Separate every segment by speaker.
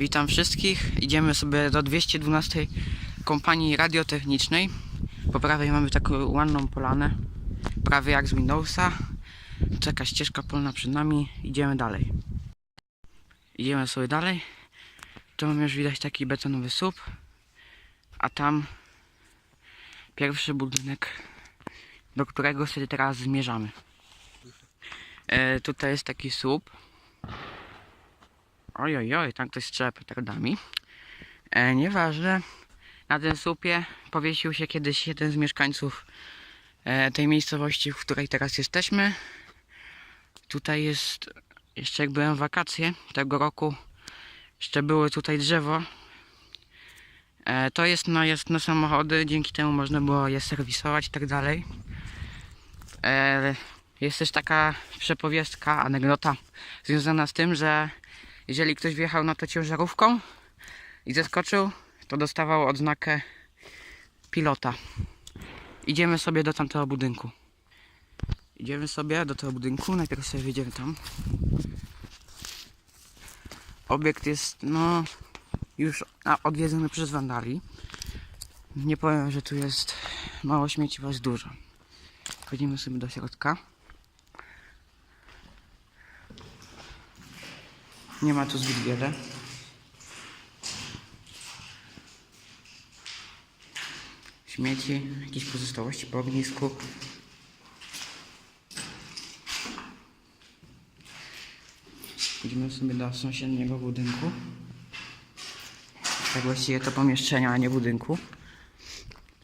Speaker 1: Witam wszystkich. Idziemy sobie do 212 kompanii radiotechnicznej. Po prawej mamy taką ładną polanę, prawie jak z Windowsa. Czeka ścieżka polna przed nami. Idziemy dalej. Idziemy sobie dalej. Tu mamy już widać taki betonowy słup, a tam pierwszy budynek, do którego sobie teraz zmierzamy. E, tutaj jest taki słup. Oj, oj, tam ktoś strzela petardami. E, nieważne. Na tym słupie powiesił się kiedyś jeden z mieszkańców e, tej miejscowości, w której teraz jesteśmy. Tutaj jest, jeszcze jak byłem w wakacje tego roku, jeszcze było tutaj drzewo. E, to jest na, jest na samochody, dzięki temu można było je serwisować i tak dalej. E, jest też taka przepowiestka, anegdota związana z tym, że jeżeli ktoś wjechał na to ciężarówką i zeskoczył, to dostawał odznakę pilota. Idziemy sobie do tamtego budynku. Idziemy sobie do tego budynku, najpierw sobie wjedziemy tam. Obiekt jest, no, już odwiedzony przez wandali. Nie powiem, że tu jest mało śmieci, bo jest dużo. Wchodzimy sobie do środka. Nie ma tu zbyt wiele. Śmieci, jakieś pozostałości po ognisku. Idziemy sobie do sąsiedniego budynku. Tak właściwie to pomieszczenia, a nie budynku.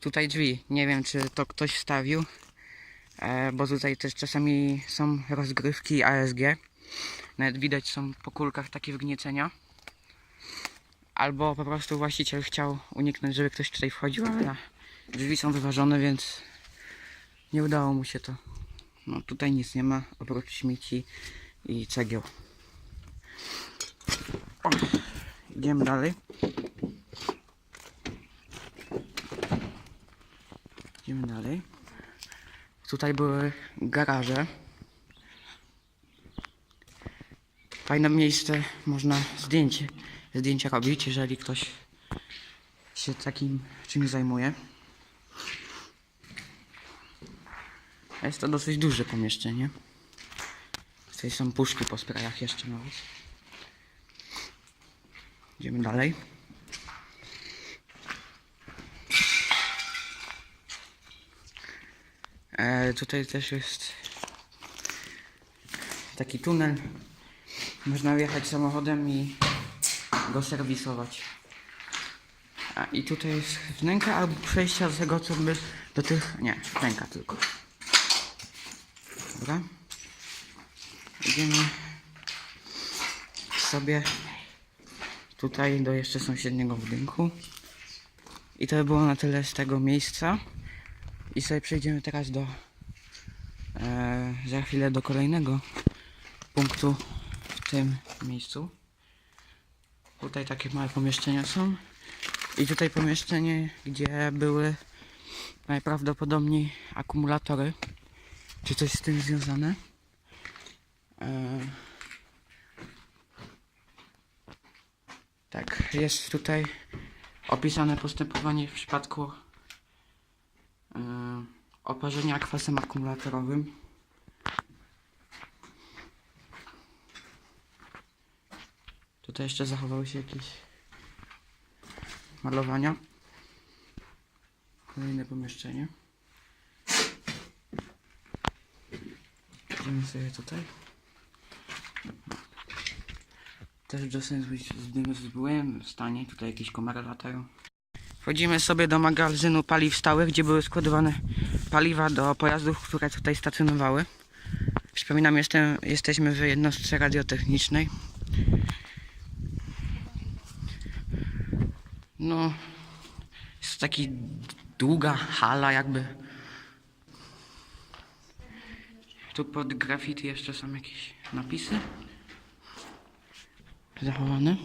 Speaker 1: Tutaj drzwi. Nie wiem, czy to ktoś wstawił, e, bo tutaj też czasami są rozgrywki ASG. Nawet widać są po kulkach takie wgniecenia. Albo po prostu właściciel chciał uniknąć, żeby ktoś tutaj wchodził, ale drzwi są wyważone, więc nie udało mu się to. No tutaj nic nie ma oprócz śmieci i cegieł. O, idziemy dalej. Idziemy dalej. Tutaj były garaże. Fajne miejsce, można zdjęcie, zdjęcia robić, jeżeli ktoś się takim czymś zajmuje. Jest to dosyć duże pomieszczenie. Tutaj są puszki po sprayach jeszcze nawet. Idziemy dalej. E, tutaj też jest taki tunel można wjechać samochodem i go serwisować. A i tutaj jest wnęka albo przejścia z tego co by do tych. Nie, wnęka tylko. Dobra. Idziemy sobie tutaj do jeszcze sąsiedniego budynku. I to by było na tyle z tego miejsca. I sobie przejdziemy teraz do e, za chwilę do kolejnego punktu w tym miejscu. Tutaj takie małe pomieszczenia są. I tutaj pomieszczenie, gdzie były najprawdopodobniej akumulatory. Czy coś z tym związane? E... Tak, jest tutaj opisane postępowanie w przypadku e... oparzenia kwasem akumulatorowym. Tutaj jeszcze zachowały się jakieś malowania. Kolejne pomieszczenie. Idziemy sobie tutaj. Też dosyć w byłem w stanie. Tutaj jakieś komary latają. Wchodzimy sobie do magazynu paliw stałych, gdzie były składowane paliwa do pojazdów, które tutaj stacjonowały. Przypominam, jestem, jesteśmy w jednostce radiotechnicznej. No, jest taki długa hala jakby. Tu pod graffiti jeszcze są jakieś napisy zachowane.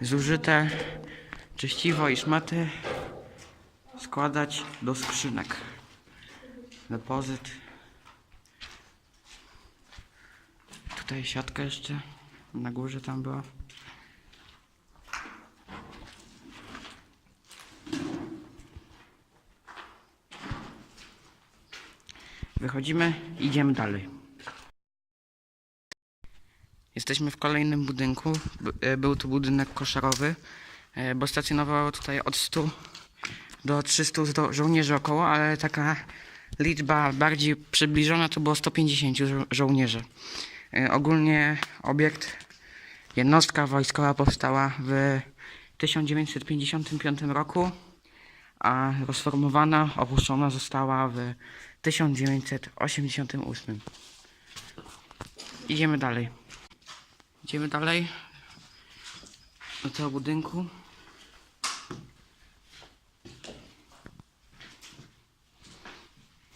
Speaker 1: Zużyte czyściwo i szmaty składać do skrzynek. Depozyt Tutaj siatka jeszcze. Na górze tam była. Wychodzimy, idziemy dalej. Jesteśmy w kolejnym budynku. E, Był to budynek koszarowy, e, bo stacjonowało tutaj od 100 do 300 żo- żołnierzy około, ale taka liczba bardziej przybliżona to było 150 żo- żołnierzy. E, Ogólnie obiekt, jednostka wojskowa powstała w 1955 roku, a rozformowana, opuszczona została w 1988. Idziemy dalej. Idziemy dalej do tego budynku.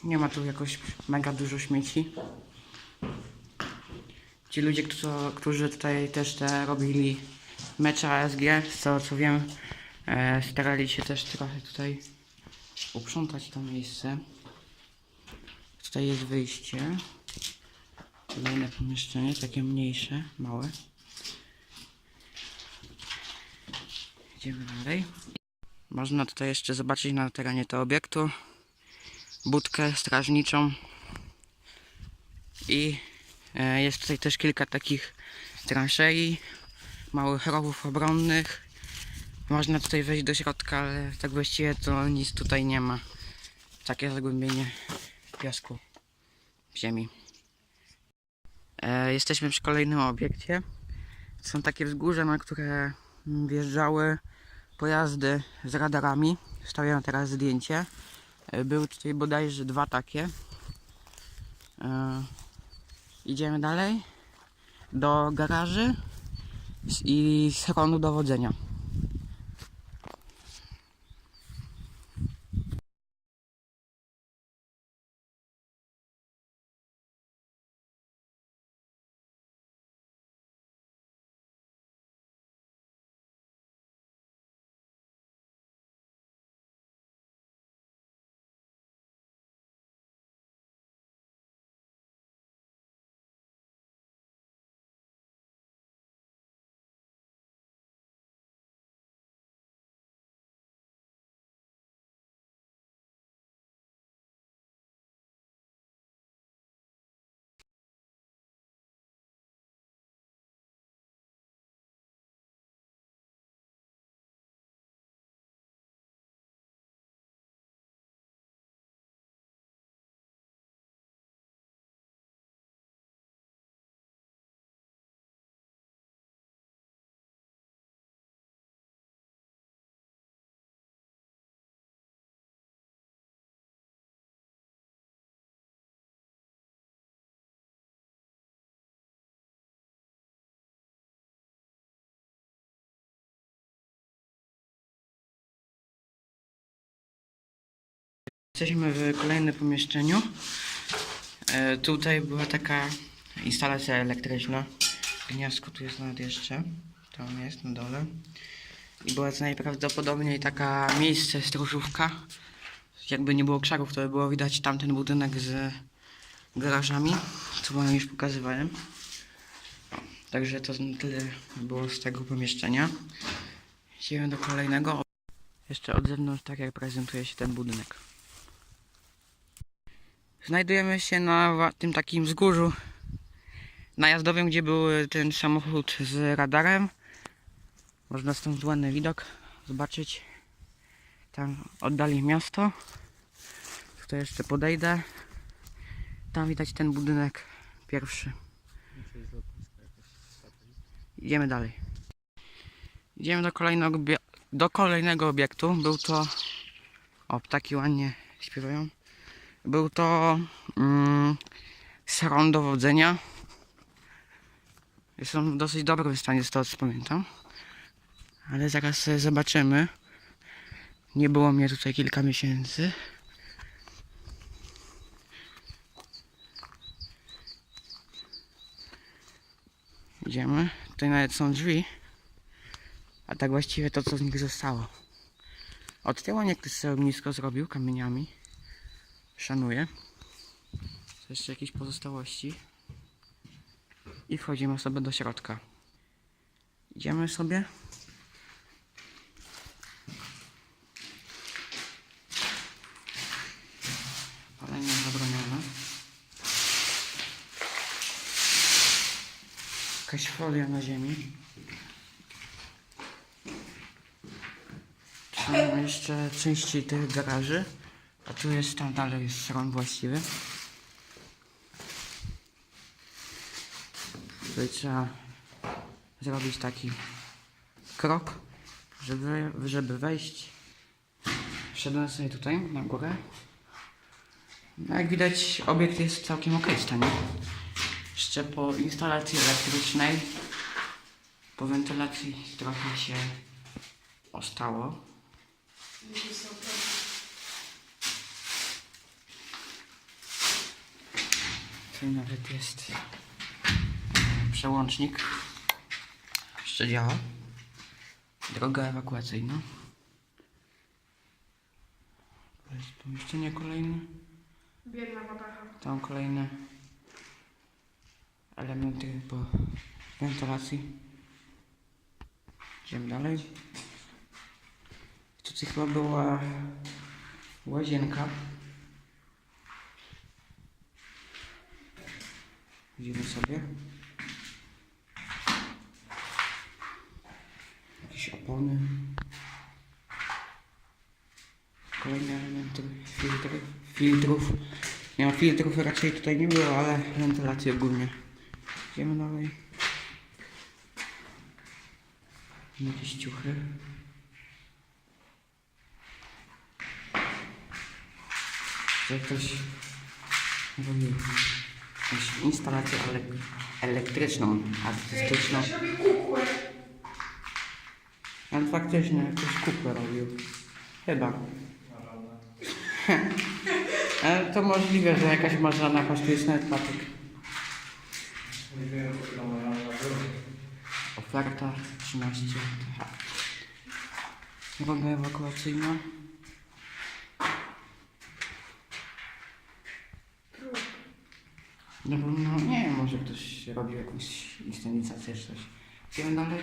Speaker 1: Nie ma tu jakoś mega dużo śmieci. Ci ludzie, którzy, którzy tutaj też te robili mecze ASG, z tego co wiem, e, starali się też trochę tutaj uprzątać to miejsce. Tutaj jest wyjście. Kolejne pomieszczenie, takie mniejsze, małe. Idziemy dalej. Można tutaj jeszcze zobaczyć na terenie tego obiektu budkę strażniczą i jest tutaj też kilka takich transzei, małych rowów obronnych. Można tutaj wejść do środka, ale tak właściwie to nic tutaj nie ma. Takie zagłębienie piasku w ziemi. E, jesteśmy przy kolejnym obiekcie. Są takie wzgórza, na które wjeżdżały pojazdy z radarami. Stawiam teraz zdjęcie. E, Były tutaj bodajże dwa takie. Idziemy dalej do garaży i schronu dowodzenia. Jesteśmy w kolejnym pomieszczeniu. E, tutaj była taka instalacja elektryczna. Gniazdko tu jest nawet jeszcze. Tam jest na dole. I była to najprawdopodobniej taka miejsce stróżówka. Jakby nie było krzaków, to by było widać tamten budynek z garażami, co wam już pokazywałem. Także to tyle było z tego pomieszczenia. Idziemy do kolejnego. Jeszcze od zewnątrz tak jak prezentuje się ten budynek. Znajdujemy się na tym takim wzgórzu najazdowym, gdzie był ten samochód z radarem. Można stąd ładny widok zobaczyć. Tam oddali miasto. Tutaj jeszcze podejdę. Tam widać ten budynek pierwszy. Idziemy dalej. Idziemy do kolejnego, do kolejnego obiektu. Był to. O, ptaki ładnie śpiewają. Był to mm, schron dowodzenia. Jest on w dosyć dobrym stanie, z tego co pamiętam. Ale zaraz zobaczymy. Nie było mnie tutaj kilka miesięcy. Idziemy. Tutaj nawet są drzwi. A tak właściwie to, co z nich zostało. Od tyłu nie ktoś sobie ognisko zrobił kamieniami. Szanuję. Są jeszcze jakieś pozostałości. i wchodzimy sobie do środka. Idziemy sobie. Palenie zabronione. Jakaś folia na ziemi. Są jeszcze części tych garaży. A tu jest, tam dalej jest właściwy. Tutaj trzeba zrobić taki krok, żeby, żeby wejść. Wszedłem sobie tutaj na górę. No jak widać obiekt jest całkiem ok stanie. Jeszcze po instalacji elektrycznej, po wentylacji trochę się ostało. Tu nawet jest przełącznik. Jeszcze działa. Droga ewakuacyjna. To jest pomieszczenie kolejne.
Speaker 2: Biedna wadacha.
Speaker 1: Tam kolejne elementy po wentylacji. Idziemy dalej. Tutaj chyba była łazienka. Idziemy sobie. Jakieś opony. Kolejne elementy filtry, filtrów. Nie ma filtrów raczej tutaj nie było, ale wentylacji ogólnie. Idziemy dalej. Jakieś ciuchy. Że ktoś robił jakąś instalację ele elektryczną, artystyczną.
Speaker 2: Ktoś robi kukłę.
Speaker 1: Ale faktycznie jakąś kupę robił. Chyba. Ale to możliwe, że jakaś marzana kosztuje nawet patyk. Oferta 13. Droga ewakuacyjna. No, no nie wiem, może ktoś robił jakąś inscenizację czy coś. Idziemy dalej.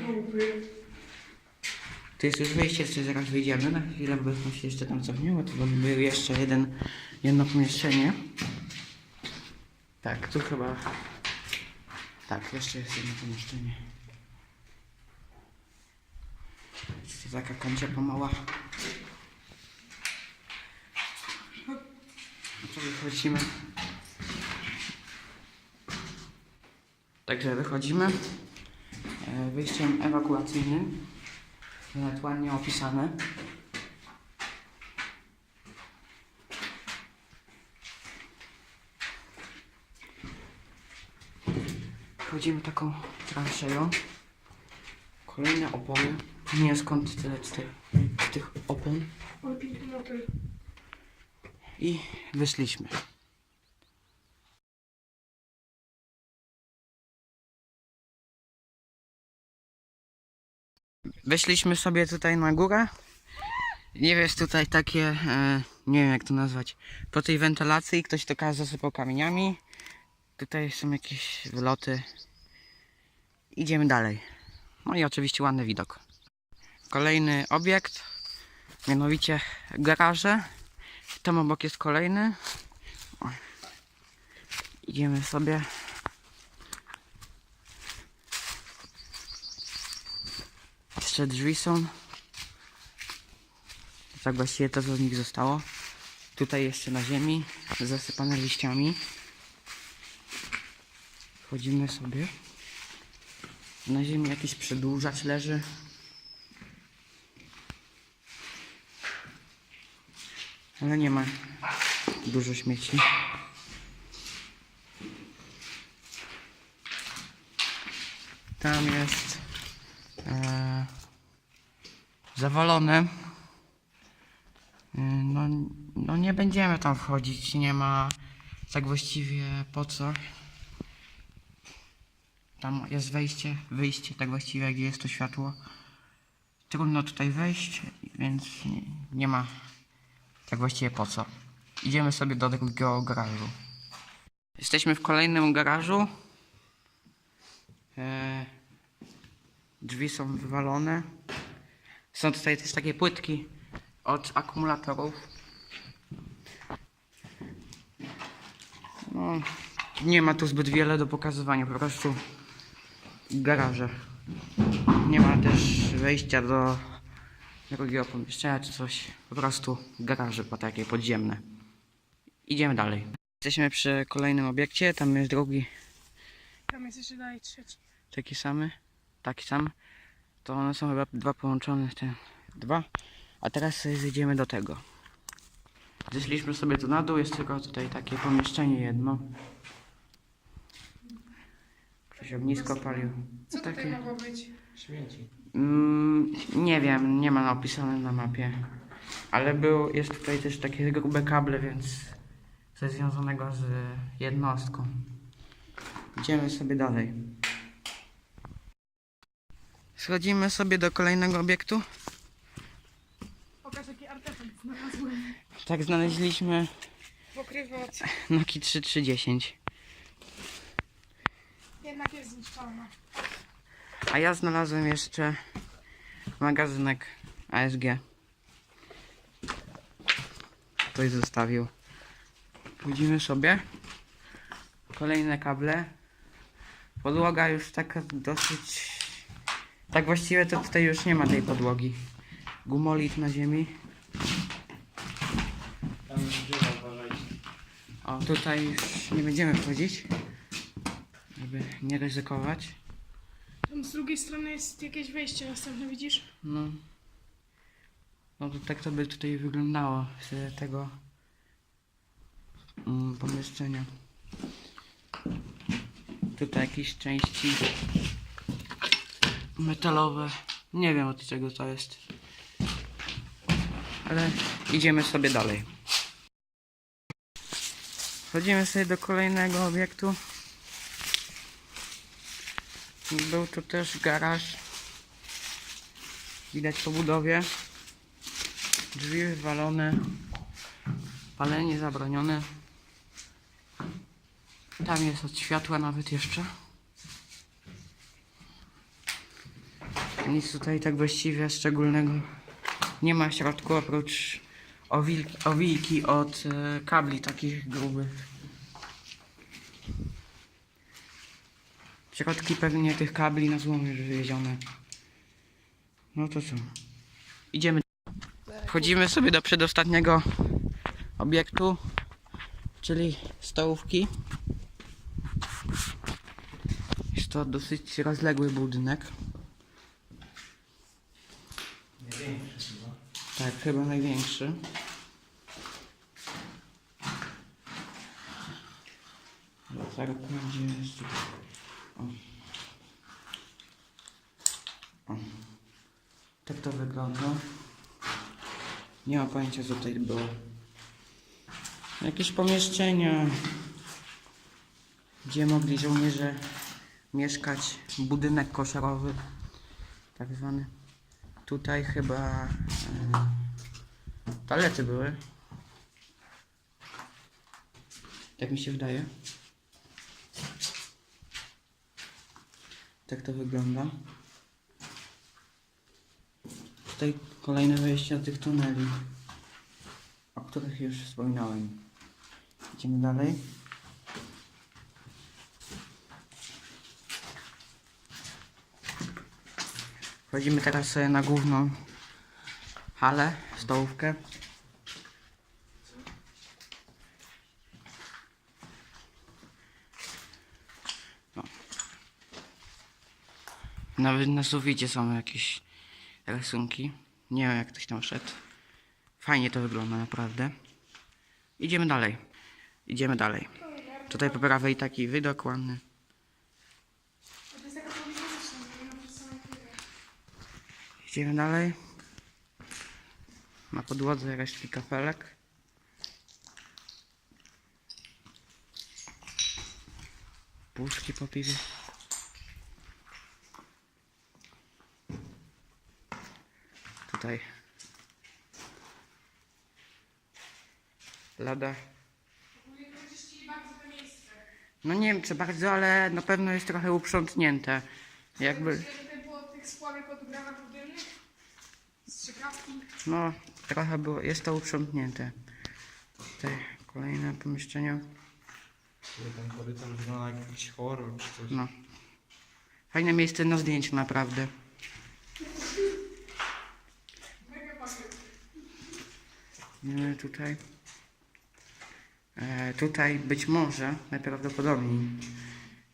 Speaker 1: To jest już wyjście, czy zaraz wyjdziemy. Na chwilę byśmy się jeszcze tam cofnęło. To był jeszcze jeden, jedno pomieszczenie. Tak, tu chyba... Tak, jeszcze jest jedno pomieszczenie. To taka kąciepa mała. No to wychodzimy. Także wychodzimy. E, Wyjściem ewakuacyjnym. Nawet ładnie opisane. Wchodzimy taką transzeją. Kolejne opony. Nie skąd tyle z tych, z tych opon. I wyszliśmy. Wyszliśmy sobie tutaj na górę. Nie jest tutaj takie, e, nie wiem jak to nazwać, po tej wentylacji ktoś to każe zasypał kamieniami. Tutaj są jakieś wyloty. Idziemy dalej. No i oczywiście ładny widok. Kolejny obiekt, mianowicie garaże. Tam obok jest kolejny. O. Idziemy sobie. Jeszcze drzwi są. Tak właściwie to co z nich zostało. Tutaj jeszcze na ziemi, zasypane liściami. Wchodzimy sobie. Na ziemi jakiś przedłużacz leży. Ale nie ma dużo śmieci. Tam jest e, zawalone. E, No, no nie będziemy tam wchodzić, nie ma tak właściwie po co. Tam jest wejście, wyjście, tak właściwie gdzie jest to światło. Trudno tutaj wejść, więc nie, ma tak właściwie po co. Idziemy sobie do drugiego garażu. Jesteśmy w kolejnym garażu. E, drzwi są wywalone. Są tutaj też takie płytki od akumulatorów. No, nie ma tu zbyt wiele do pokazywania, po prostu garaże. Nie ma też wejścia do drugiego pomieszczenia czy coś. Po prostu garaże po takie podziemne. Idziemy dalej. Jesteśmy przy kolejnym obiekcie, tam jest drugi
Speaker 2: Tam jest jeszcze dalej trzeci.
Speaker 1: taki samy, taki sam. To one są chyba dwa połączone, te dwa. A teraz sobie zejdziemy do tego. Zeszliśmy sobie tu na dół, jest tylko tutaj takie pomieszczenie jedno. Ktoś ognisko palił.
Speaker 2: Co tutaj
Speaker 1: Takie-
Speaker 2: mogło być?
Speaker 3: Śmieci.
Speaker 1: Mm, nie wiem, nie ma napisane na mapie. Ale był, jest tutaj też takie grube kable, więc coś związanego z jednostką. Idziemy sobie dalej. Schodzimy sobie do kolejnego obiektu.
Speaker 2: Pokaż jaki artefakt znalazłem.
Speaker 1: Tak znaleźliśmy
Speaker 2: Pokrywa od...
Speaker 1: Noki 3310.
Speaker 2: Jednak jest zniszczona.
Speaker 1: A ja znalazłem jeszcze magazynek ASG. Ktoś zostawił. Wchodzimy sobie. Kolejne kable. Podłoga już taka dosyć... Tak właściwie to tutaj już nie ma tej podłogi. Gumolit na ziemi.
Speaker 3: Tam jest drzewa, uważajcie.
Speaker 1: O, tutaj już nie będziemy wchodzić. Żeby nie ryzykować.
Speaker 2: Tam z drugiej strony jest jakieś wejście następne, widzisz?
Speaker 1: No. No to tak to by tutaj wyglądało z tego mm, pomieszczenia. Tutaj jakieś części metalowe. Nie wiem od czego to jest. Ale idziemy sobie dalej. Wchodzimy sobie do kolejnego obiektu. Był tu też garaż. Widać po budowie. Drzwi wywalone. Palenie zabronione. Tam jest od światła nawet jeszcze. Nic tutaj tak właściwie szczególnego nie ma w środku oprócz owilki, owilki od e, kabli takich grubych. Środki pewnie tych kabli na złom już wywiezione. No to co? Idziemy. Wchodzimy sobie do przedostatniego obiektu, czyli stołówki. Jest to dosyć rozległy budynek.
Speaker 3: Chyba.
Speaker 1: Tak, chyba największy. Zaraz gdzie. Tak to wygląda. Nie mam pojęcia co tutaj było. Jakieś pomieszczenia, gdzie mogli żołnierze mieszkać. Budynek koszarowy, tak zwany. Tutaj chyba e, toalety były. Tak mi się wydaje. Tak to wygląda. Tutaj kolejne wejście do tych tuneli, o których już wspominałem. Idziemy dalej. Wchodzimy teraz sobie na główną halę, stołówkę. No. Nawet na suficie są jakieś rysunki. Nie wiem jak ktoś tam szedł. Fajnie to wygląda naprawdę. Idziemy dalej. Idziemy dalej. Tutaj po prawej taki widok ładny.
Speaker 2: A to jest taka polityczna, nie ma przed samym chwilę.
Speaker 1: Idziemy dalej. Na podłodze resztki kafelek. Puszki po piwie. Tutaj. Lada. No nie wiem czy bardzo, ale na pewno jest trochę uprzątnięte. Jakby,
Speaker 2: Tutaj było tych spławek od granatów dymnych. Strzykawki.
Speaker 1: no trochę było, jest to uprzątnięte. Tutaj kolejne pomieszczenia.
Speaker 3: Ten korytarz wygląda jak jakiś horror czy coś.
Speaker 1: No. Fajne miejsce na zdjęcia naprawdę. Nie, tutaj. E, tutaj być może, najprawdopodobniej,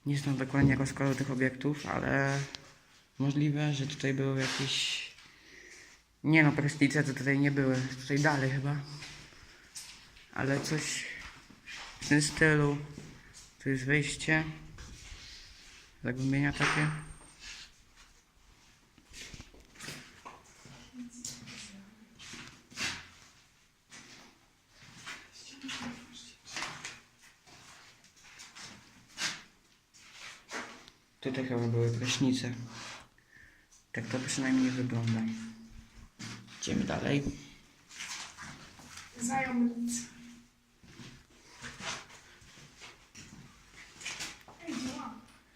Speaker 1: nie znam dokładnie rozkładu tych obiektów, ale możliwe, że tutaj były jakieś. Nie no, prysznice to tutaj nie były. Tutaj dalej chyba. Ale coś w tym stylu. Tu jest wyjście. Zagłębienia takie. Tutaj chyba były prysznice. Tak to przynajmniej wygląda. Idziemy dalej.
Speaker 2: Działa.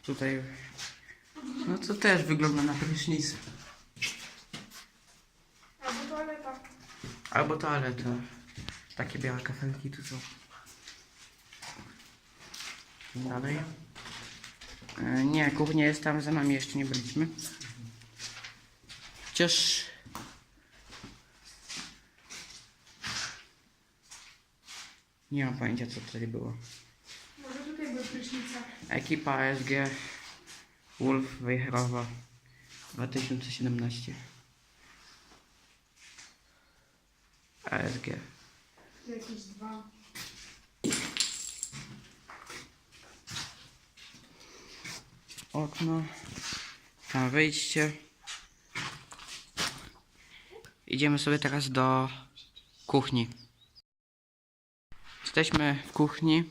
Speaker 1: Tutaj. No to też wygląda na prysznic.
Speaker 2: Albo toaleta.
Speaker 1: Albo toaleta. Takie białe kafelki tu są. Dalej. E, nie, kuchnia jest tam za nami, jeszcze nie byliśmy. Chociaż... Nie mam pojęcia co tutaj było.
Speaker 2: Może tutaj były prysznice.
Speaker 1: Ekipa ASG Wolf Wejherowa 2017 ASG
Speaker 2: Jakieś dwa.
Speaker 1: okno tam wyjście idziemy sobie teraz do kuchni jesteśmy w kuchni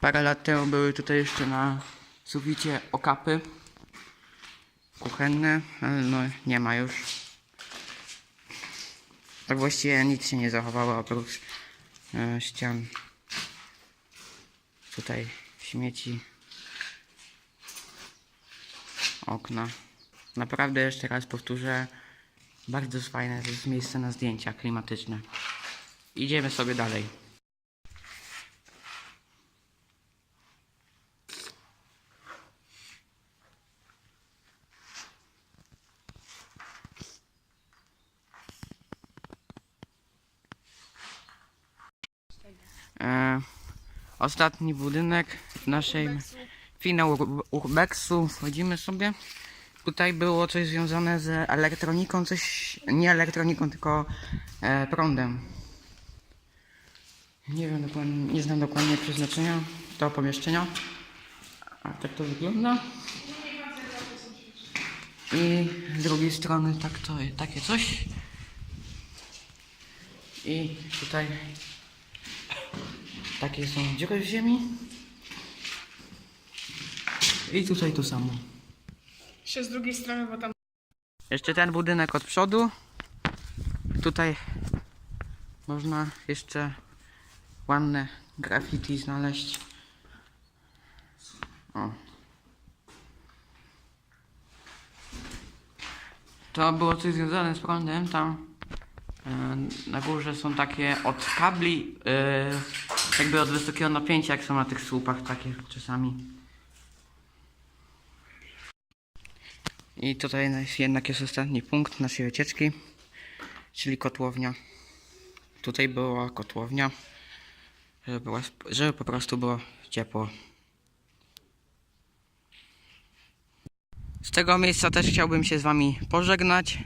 Speaker 1: parę lat temu były tutaj jeszcze na suficie okapy kuchenne ale no nie ma już tak właściwie nic się nie zachowało oprócz e, ścian tutaj śmieci okna. Naprawdę jeszcze raz powtórzę, bardzo fajne to jest miejsce na zdjęcia klimatyczne. Idziemy sobie dalej. E, ostatni budynek w naszej finał ur- urbexu. Wchodzimy sobie. Tutaj było coś związane z elektroniką, coś nie elektroniką, tylko e, prądem. Nie wiem dokładnie, nie znam dokładnie przeznaczenia tego pomieszczenia. A tak to wygląda. I z drugiej strony tak to, takie coś. I tutaj takie są dziury w ziemi. I tutaj to samo.
Speaker 2: Jeszcze z drugiej strony, bo tam
Speaker 1: Jeszcze ten budynek od przodu. Tutaj można jeszcze ładne graffiti znaleźć. O. To było coś związane z prądem. Tam e, na górze są takie od kabli, e, jakby od wysokiego napięcia, jak są na tych słupach takie czasami. I tutaj jednak jest ostatni punkt naszej wycieczki, czyli kotłownia. Tutaj była kotłownia, żeby, była, sp- żeby po prostu było ciepło. Z tego miejsca też chciałbym się z Wami pożegnać.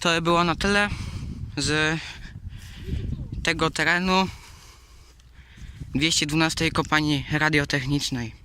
Speaker 1: To było na tyle z tego terenu 212 kopalni radiotechnicznej.